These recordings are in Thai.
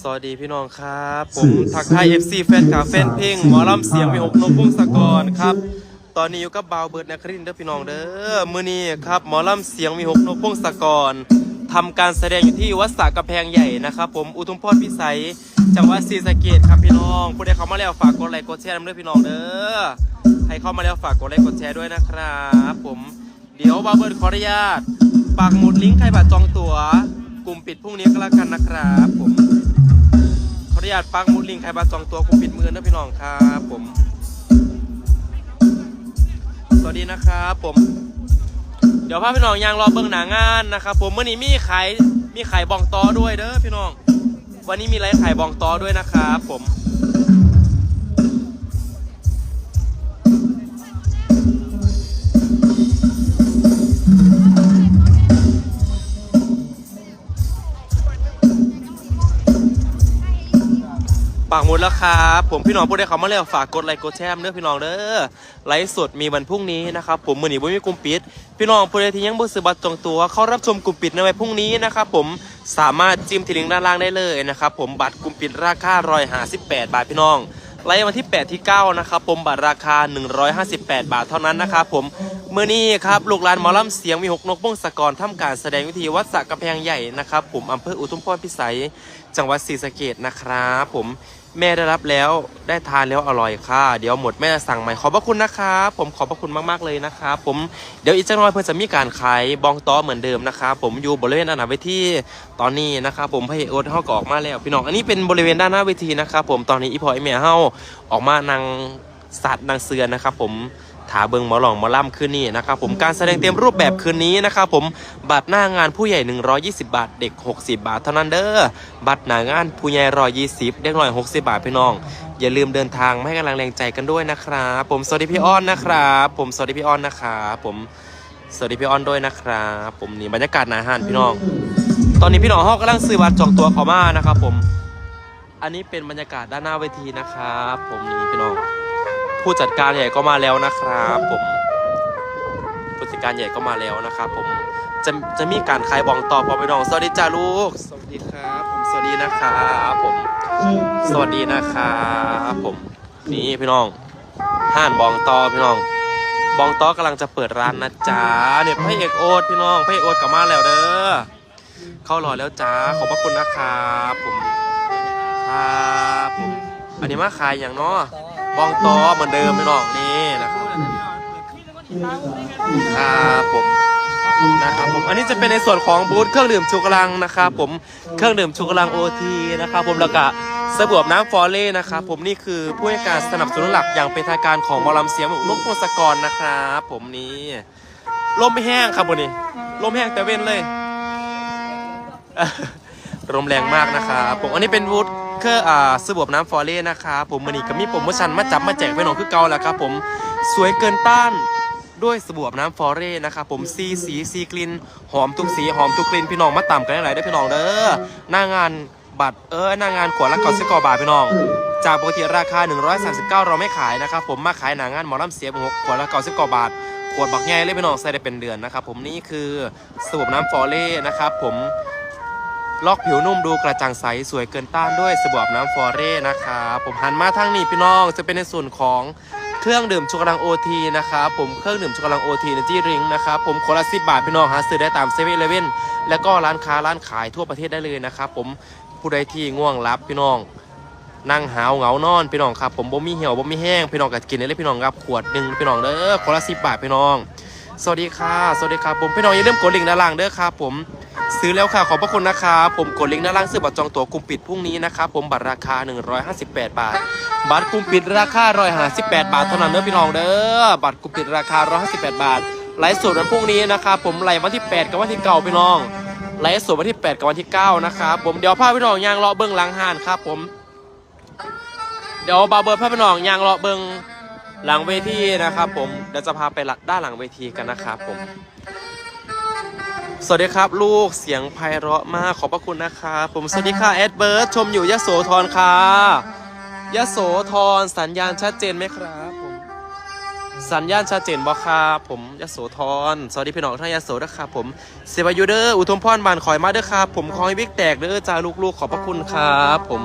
สวัสดีพี่น้องครับ ผมทักทาย FC แฟนคลับแฟนเพลงหมอลำเสียงวิหกนพพงศกรครับ ตอนนี้อยู่กับบาวเบิร์ดนครินทร์เด้อพี่น้องเด้อมื้อนี้ครับหมอลำเสียงวิหกนพพงศกรทำการแสดงอยู่ที่วัดสากระแพงใหญ่นะครับ ผมอุทุมพรพิสัยจังหวัดศรีสะเกษครับพี่น้องผู้ใดเข้ามาแล้วฝากกดไลค์กดแชร์นำเด้อพี่น้องเด้อใครเข้ามาแล้วฝากกดไลค์กดแชร์ด้วยนะครับ ผมเดี๋ยวบาวเบิร์ดขออนุญาตปักหมุดลิงก์ใครบัตรจองตั๋วกลุ่มปิดพรุ่งนี้ก็แล้วกันนะครับ ผมขออ นุญาตปักมุดลิงก์ใครบัตรจองตัวคุปิดมือนะพี่น้องครับผม สวัสดีนะครับผม เดี๋ยวพาพี่น้องยางรอเบิ่งหนางานนะครับผมเมื่อนี้มีขายมีขายบองตอด้วยเด้อพี่น้อง วันนี้มีไลฟ์ขายบองตอด้วยนะครับผม ปากหมุดแล้วครับ ผมพี่น้องผู้ใดเขามาแล้วฝากกดไลค์กดแชร์เด้อพี่น้องเด้อไลฟ์สดมีวันพรุ่งนี้นะครับผมมือหนีบ่มีกลุ่มปิด พี่น้องผู้ใดที่ยังบ่ซื้อบัตรจองตัว เข้ารับชมกลุ่มปิดในวันพรุ่งนี้นะครับผมสามารถจิ้มที่ลิงก์ด้านล่างได้เลยนะครับผมบัตรกลุ่มปิดราคา158บาทพี่น้องไลฟ์วันที่ 8 ที่ 9 นะครับผมบัตรราคา 158 บาทเท่านั้นนะครับผมเมื่อนี้ครับลูกหลานหมอลำเสียงมีหกนกพงศกรทำการแสดงวิธีวัดสระกำแพงใหญ่นะครับผมอำเภออุทุมพรพิสัย จังหวัดศรีสะเกดนะครับผม แม่ได้รับแล้วได้ทานแล้วอร่อยค่ะ เดี๋ยวหมดแม่สั่งใหม่ขอบพระคุณนะครับผมขอบพระคุณมากๆเลยนะครับผมเดี๋ยวอีกจังหน่อยเพื่อนจะมีการขายบองต้อเหมือนเดิมนะครับผมอยู่บริเวณด้านหน้าเวทีตอนนี้นะครับผมพระเอกโอ๊ตเฮาก็ออกมาแล้ว พี่น้องอันนี้เป็นบริเวณด้านหน้าเวทีนะครับผมตอนนี้อีพอไอเมียเฮาออกมานางสัตว์นางเสือนะครับผม ถาเบิงหมอหลองหมอล่ำคืนนี้นะครับผมการแสดงเต็มรูปแบบคืนนี้นะครับผมบัตรหน้างานผู้ใหญ่ 120 บาท เด็ก 60 บาทเท่านั้นเด้อบัตรหน้างานผู้ใหญ่120 เด็กหน้อย 60 บาทพี่น้อง อย่าลืมเดินทางมาให้กำลังแรงใจกันด้วยนะครับผมสวัสดีพี่อ้อนนะครับผมสวัสดีพี่อ้อนนะครับผมสวัสดีพี่อ้อนด้วยนะครับผมนี่บรรยากาศหนาหานพี่น้อง ตอนนี้พี่น้องเขากำลังซื้อบัตรจองตัวเขามานะครับผม อันนี้เป็นบรรยากาศด้านหน้าเวทีนะครับผมนี่พี่น้อง ผู้จัดการใหญ่ก็มาแล้วนะครับผมผู้จัดการใหญ่ก็มาแล้วนะครับผมจะจะมีการขายบองต่อพอไปน้อง สวัสดีจ้าลูก สวัสดีครับ ผมสวัสดีนะครับผม สวัสดีนะครับผม นี่พี่น้อง ห้านบองต่อพี่น้อง บองต่อกำลังจะเปิดร้านนะจ๊ะเนี่ยพระเอกโอ๊ตพี่น้องพระเอกโอ๊ตกลับมาแล้วเด้อเข้ารอแล้วจ้าขอบพระคุณนะครับผมครับผมอันนี้มาขายอย่างเนาะ บองตอเหมือนเดิมพี่น้องนี่นะครับครับผมนะครับผมอันนี้จะเป็นในส่วนของบูธเครื่องดื่มชูกำลังนะครับผมเครื่องดื่มชูกำลังโอทีนะครับผมแล้วก็สบู่อาบน้ำฟอเล่นะครับผมนี่คือผู้ให้การสนับสนุนหลักอย่างเป็นทางการของมอลำเสียงนกพงศกรนะครับผมนี่ลมไม่แห้งครับวันนี้ลมแห้งแต่เว้นเลย ลมแรงมากนะครับผมอันนี้เป็นวูดเครื่องอ่าสบู่อาบน้ำฟอร์เล่นะครับผมมันนี้ก็มีโปรโมชั่นมาจับมาแจกไปหนองคือเก่าแล้วครับผมสวยเกินต้านด้วยสบู่อาบน้ำฟอเร่นะครับผมซีสีซีกลิ่นหอมทุกสีหอมทุกกลิ่นพี่น้องมาต่ำกันได้หลายได้พี่น้องเด้อหน้างานบัตรเออหน้างานขวดละก้าสิบก้าบาทพี่น้อง จากปกติราคา 139 เราไม่ขายนะครับผมมาขายหนางานหมอลำเสียบหกขวดละก้าสิบก้าบาทขวดบักใหญ่เลยพี่น้องใส่ได้เป็นเดือนนะครับผมนี่คือสบู่อาบน้ำฟอร์เล่นะครับผม ลอกผิวนุ่มดูกระจ่างใสสวยเกินต้านด้วยสบู่อาบน้ำฟอเร่นะครับผมหันมาทางนี้พี่น้องจะเป็นในส่วนของเครื่องดื่มชูกำลังโอทีนะครับผมเครื่องดื่มชูกำลังโอทีในจีริงนะครับผมคนละสิบบาทพี่น้องหาซื้อได้ตามเซเว่นเลเว่นแล้วก็ร้านค้าร้านขายทั่วประเทศได้เลยนะครับผมผู้ใดที่ง่วงรับพี่น้อง นั่งหาวเหงานอนพี่น้องครับผมบ่มีเหี่ยวบ่มีแห้งพี่น้องก็กินได้เลยพี่น้องครับขวดหนึ่งพี่น้องเด้อคนละสิบบาทพี่น้อง สวัสดีค่ะสวัสดีครับผมพี่น้องอย่าลืมกดลิงก์ด้านล่างเด้อครับผม ซื้อแล้วค่ะ ขอบพระคุณนะครับ ผมกดลิงก์ด้านล่างซื้อบัตรจองตั๋วกลุ่มปิดพรุ่งนี้นะครับ ผมบัตรราคา 158 บาท บัตรกลุ่มปิดราคา 158 บาทเท่านั้นเด้อพี่น้องเด้อ บัตรกลุ่มปิดราคา 158 บาท ไลฟ์สดวันพรุ่งนี้นะครับ ผมไลฟ์วันที่ 8 กับวันที่9พี่น้อง ไลฟ์สดวันที่ 8 กับวันที่ 9 นะครับ ผม เดี๋ยวพาพี่น้องยางเลาะเบื้องหลังห้านครับ ผม เดี๋ยวบาร์เบอร์พาพี่น้องยางเลาะเบื้องหลังเวทีนะครับ ผม เดี๋ยวจะพาไปด้านหลังเวทีกันนะครับ ผม สวัสดีครับ ลูกเสียงไพเราะมากขอบพระคุณนะครับผมสวัสดีค่ะแอดเบิร์ดชมอยู่ยโสธรค่ะยโสธรสัญญาณชัดเจนไหมครับผมสัญญาณชัดเจนบ่ครับผมยโสธรสวัสดีพี่น้องท่านยโสนะครับผมเสวายูเดอร์อุทุมพรบานคอยมาเด้อครับผมขอให้บิ๊กแตกเด้อจ้าลูกๆ ขอบพระคุณครับผม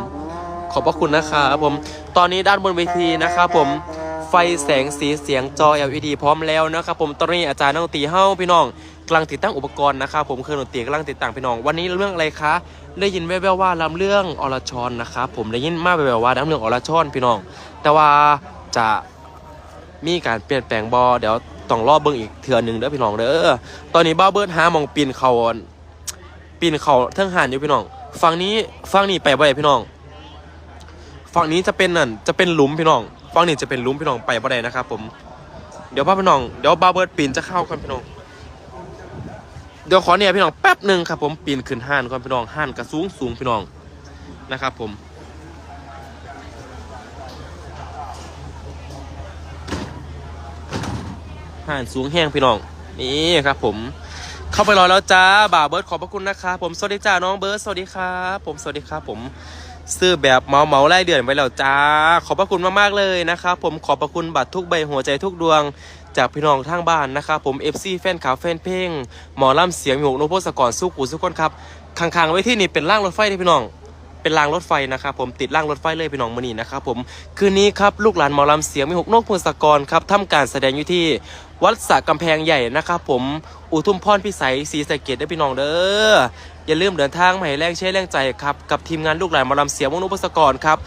ขอบพระคุณนะครับผมตอนนี้ด้านบนเวทีนะครับผมไฟแสงสีเสียงจอ LED พร้อมแล้วนะครับผมตอนนี้อาจารย์นักดนตรีเฮ้าพี่น้อง กำลังติดตั้งอุปกรณ์นะครับผมเครื่องดนตรีกำลังติดตั้งพี่น้อง วันนี้เรื่องอะไรคะได้ยินแว่วๆว่าลำเรื่องอรชรนะครับผมได้ยินมาแว่วๆว่าลำเรื่องอรชรพี่น้อง แต่ว่าจะมีการเปลี่ยนแปลงบอเดี๋ยวต้องรอบเบิ่งอีกเทื่อหนึ่งเด้อพี่น้องเด้อตอนนี้บ้าเบิร์ดหามองปีนเขาอั่นปีนเขาเทิงหานอยู่พี่น้องฝั่งนี้ฝั่งนี้ไปบ่ได้พี่น้องฝั่งนี้จะเป็นนั่นจะเป็นหลุมพี่น้องฝั่งนี้จะเป็นหลุมพี่น้องไปบ่ได้นะครับผมเดี๋ยวพ่อพี่น้องเดี๋ยวบ้าเบิร์ดปีนจะเข้ากันพี่น้อง เดี๋ยวขอเนี่ยพี่น้องแป๊บหนึ่งครับผมปีนขึ้นห้านก่อนพี่น้องห้านกระสูงสูงพี่น้องนะครับผมห่านสูงแห้งพี่น้องนี่ครับผมเข้าไปรอแล้วจ้าบ่าวเบิร์ดขอบพระคุณนะครับผมสวัสดีจ้าน้องเบิร์ดสวัสดีครับผมสวัสดีครับผมซื้อแบบเมาเมาไล่เดือนไว้แล้วจ้า ขอบพระคุณมากๆเลยนะครับผมขอบพระคุณบัตรทุกใบหัวใจทุกดวง จากพี่น้องทางบ้านนะครับผม FC แฟนขาวแฟนเพลงหมอลำเสียงหยกโนโพสกรสู้กูสู้คนครับข้างๆไว้ที่นี่เป็นร่างรถไฟที่พี่น้อง เป็นรางรถไฟนะครับผมติดรางรถไฟเลยพี่น้องมือนี้นะครับผมคืนนี้ครับลูกหลานหมอลำเสียงมีหกนกพงศกรครับทำการแสดงอยู่ที่วัดสระกำแพงใหญ่นะครับผมอุทุมพรพิสัยศรีสะเกดได้พี่น้องเด้ออย่าลืมเดินทางมาให้แรงเช่แรงใจครับกับทีมงานลูกหลานมอลำเสียงวงนุพงศกรครับ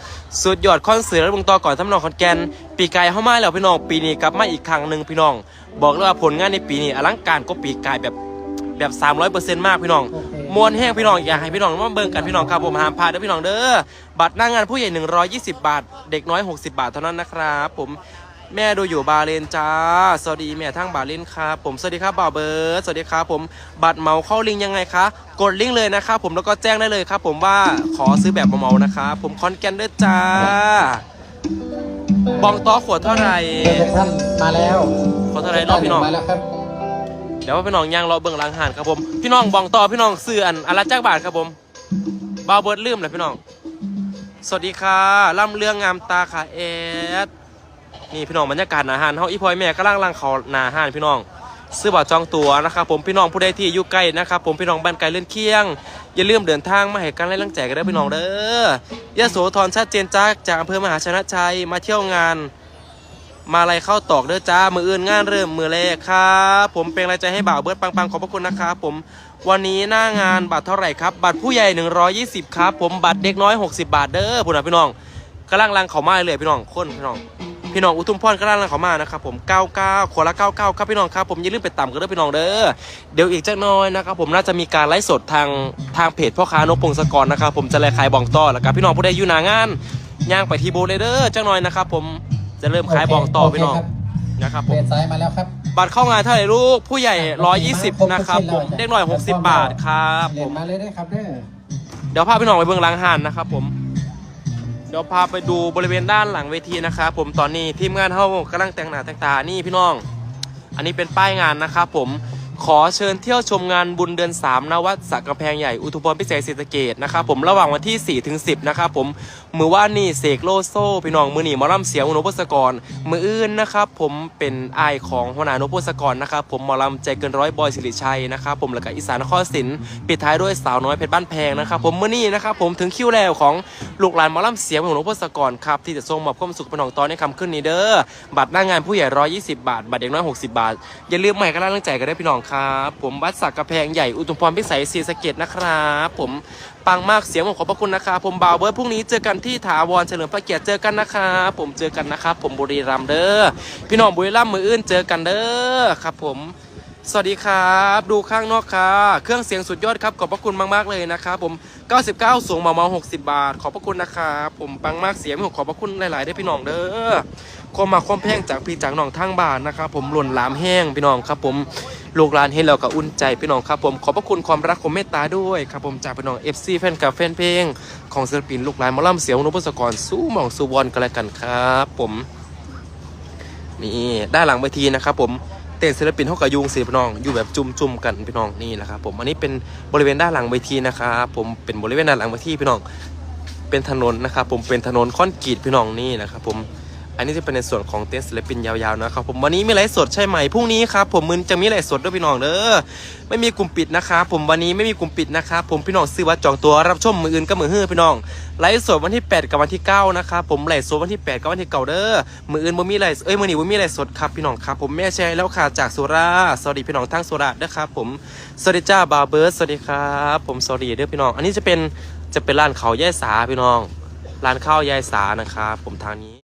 สุดยอดคอนเสิร์ตและวงต่อก่อนทำนองคอนแกน ปีกายเข้ามาแล้วพี่น้องปีนี้กลับมาอีกครั้งหนึ่งพี่น้อง บอกเลยว่าผลงานในปีนี้อลังการก็ปีกายแบบ แบบ 300%มากพี่น้องมวนแห้งพี่น้องอยากให้พี่น้องมาเบิ่งกันพี่น้องครับผมห้ามพลาดเด้อพี่น้องเด้อบัตรหน้างานผู้ใหญ่ 120 บาท เด็กน้อย 60 บาทเท่านั้นนะครับผมแม่ดูอยู่บาเลนจ้า สวัสดีแม่ทั้งบาเลนครับผม สวัสดีครับบ่าวเบิร์ดสวัสดีครับผมบัตรเหมาเข้าลิงก์ยังไงคะ กดลิงก์เลยนะครับผมแล้วก็แจ้งได้เลยครับผมว่าขอซื้อแบบเหมาๆนะครับผมคอนแกนเด้อจ้า บองต้อขวดเท่าไหร่เพื่อนท่านมาแล้วขวดเท่าไหร่รอบพี่น้องมาแล้วครับ เดี๋ยวพี่น้องย่างรอเบิ่งหลังหานครับผม พี่น้องบองต่อพี่น้องซื้ออันอนละจักบาทครับผมบาวเบิร์ดลืมเลยพี่น้อง สวัสดีค่ะล่ำเรื่องงามตาค่ะเอสนี่พี่น้องบรรยากาศหนาหานเฮาอีพอยแม่กำลังลังเขาหนาหานพี่น้อง ซื้อบัตรจองตั๋วนะครับผมพี่น้องผู้ใดที่อยู่ใกล้นะครับผมพี่น้องบ้านไกลเลื่อนเคียง อย่าลืมเดินทางมาให้กันไล่ลังแจกกันเด้อพี่น้องเด้อยะโสธรชัดเจนจ้าจากอำเภอมหาชนะชัยมาเที่ยวงาน มาอะไรเข้าตอกเด้อจ้า มืออื่นงานเริ่มมือแรกครับผมเป็นกำลังใจให้บ่าวเบิร์ดปังๆ ขอบพระคุณนะครับผม วันนี้หน้างานบัตรเท่าไหร่ครับ บัตรผู้ใหญ่ 120 ครับ ผมบัตรเด็กน้อย 60 บาทเด้อพุ่นนะพี่น้องกำลังลังเขามาเลยพี่น้องคนพี่น้อง พี่น้องอุทุมพรกำลังลังเขามานะครับผม99ขวดละ99 ครับพี่น้องครับผมอย่าลืมไปต่ำกันเด้อพี่น้องเด้อเดี๋ยวอีกจักน้อยนะครับผมน่าจะมีการไลฟ์สดทางทางเพจพ่อค้านกพงศกรนะครับผมจะเลยขายบองต่อแล้วกับพี่น้องผู้ใดอยู่หนางานย่างไปที่โบเลยเด้อจักน่อยนะครับผม จะเริ่มขายบองต่อพี่น้องโเคครับนะครับผเปลี่มยนสายมาแล้วครับบัตรเข้างานเท่าไหร่ลูกผู้ใหญ่ 120 นะครับผมเด็กหน่อย 60 บาทครับเปผลี่ยนมมาเลยได้ครับเด้อเดี๋ยวพาพี่น้องไปเบื้องหลังหานนะครับผมเดี๋ยวพาไปดูบริเวณด้านหลังเวทีนะครับผมตอนนี้ทีมงานเขากำลังแต่งหน้าแต่งตานี่พี่น้อง อันนี้เป็นป้ายงานนะครับผมขอเชิญเที่ยวชมงานบุญเดือน 3 นวัดสักกำแพงใหญ่อุทุพรพิเศษศรีสะเกดนะครับผมระหว่างวันที่ 4 ถึง 10 นะครับผม มือว่านี่เสกโลโซพี่น้องมือหนีมอลำเสียงอุโนพสกร มืออื่นนะครับ ผมเป็นไอายของหัวหน้าโนพสกรนะครับ ผมมอลำใจเกินร้อยบอยสิริชัยนะครับ ผมแล้วก็อีสานนครศิลป์ปิดท้ายด้วยสาวน้อยเพชรบ้านแพงนะครับ ผมมือนี้นะครับ ผมถึงคิวแล้วของลูกหลานมอลำเสียงของโนพสกรครับที่จะส่งมอบความสุขพี่น้องตอนในคำขึ้นนี้เด้อบัตรหน้างานผู้ใหญ่120บาทบัตรเด็กน้อย60บาท อย่าลืมใหม่กำลังใจกันได้พี่น้องครับผมวัดสักกระแพงใหญ่อุทุมพรพิสัยศรีสะเกดนะครับ ผม ปังมากเสียงผมขอบพระคุณนะครับผมบ่าวเบิร์ดพรุ่งนี้เจอกันที่ถาวรเฉลิมพระเกียรติเจอกันนะครับผมเจอกันนะครับผมบุรีรัมย์เด้อพี่น้องบุรีรัมย์มืออื่นเจอกันเด้อครับ ผม สวัสดีครับ ดูข้างนอกค่ะ เครื่องเสียงสุดยอดครับขอบพระคุณมากๆเลยนะครับผม 99 สูงเมาเมา60 บาท ขอบพระคุณนะครับผมปังมากเสียงผมขอบพระคุณหลายๆได้พี่น้องเด้อ ความมาความแพงจากพี่จากน้องทางบ้านนะครับผมหล่นหลามแห้งพี่น้องครับผมลูกหลานเห็นแล้วก็อุ่นใจพี่น้องครับผมขอบพระคุณความรักความเมตตาด้วยครับผมจากพี่น้อง FC แฟนกับแฟนเพลง ของศิลปินลูกหลานมอลล่ำเสียงนุพศกรสู้หมองสู้วอนกันแล้วกันครับ ผมนี่ด้านหลังเวทีนะครับผมเต้นศิลปินเขากับยุงสีพี่น้องอยู่แบบจุ่มๆกันพี่น้องนี่แหละครับผมอันนี้เป็นบริเวณด้านหลังเวทีนะครับผมเป็นบริเวณด้านหลังเวทีพี่น้องเป็นถนนนะครับผมเป็นถนนคอนกรีตพี่น้องนี่นะครับผม อันนี้จะเป็นในส่วนของเต้นศิลปินยาวๆนะครับผมวันนี้มีไลฟ์สดใช่ไหมพรุ่งนี้ครับผมมึนจะมีไลฟ์สดด้วยพี่น้องเด้อไม่มีกลุ่มปิดนะครับผมวันนี้ไม่มีกลุ่มปิดนะครับผมพี่น้องซื้อวัดจองตัวรับชมมืออื่นก็มือฮื้อพี่น้องไลฟ์สดวันที่ 8 กับวันที่9นะครับผมไลฟ์สดวันที่ 8 กับวันที่9เด้อมืออื่นบ่มีไลฟ์เอ้ยมือนี้บ่มีไลฟ์สดครับพี่น้องครับผมแม่แชร์แล้วค่ะจากสุราสวัสดีพี่น้องทั้งสุราษฎร์นะครับผมสวัสดีจ้าบาร์เบิร์ดสวัสดีครับผมสวัสดีเด้อพี่น้อง อันนี้จะเป็นจะเป็นร้านเขาวย่สาพี่น้องร้านข้าวยายสานะครับผมทางนี้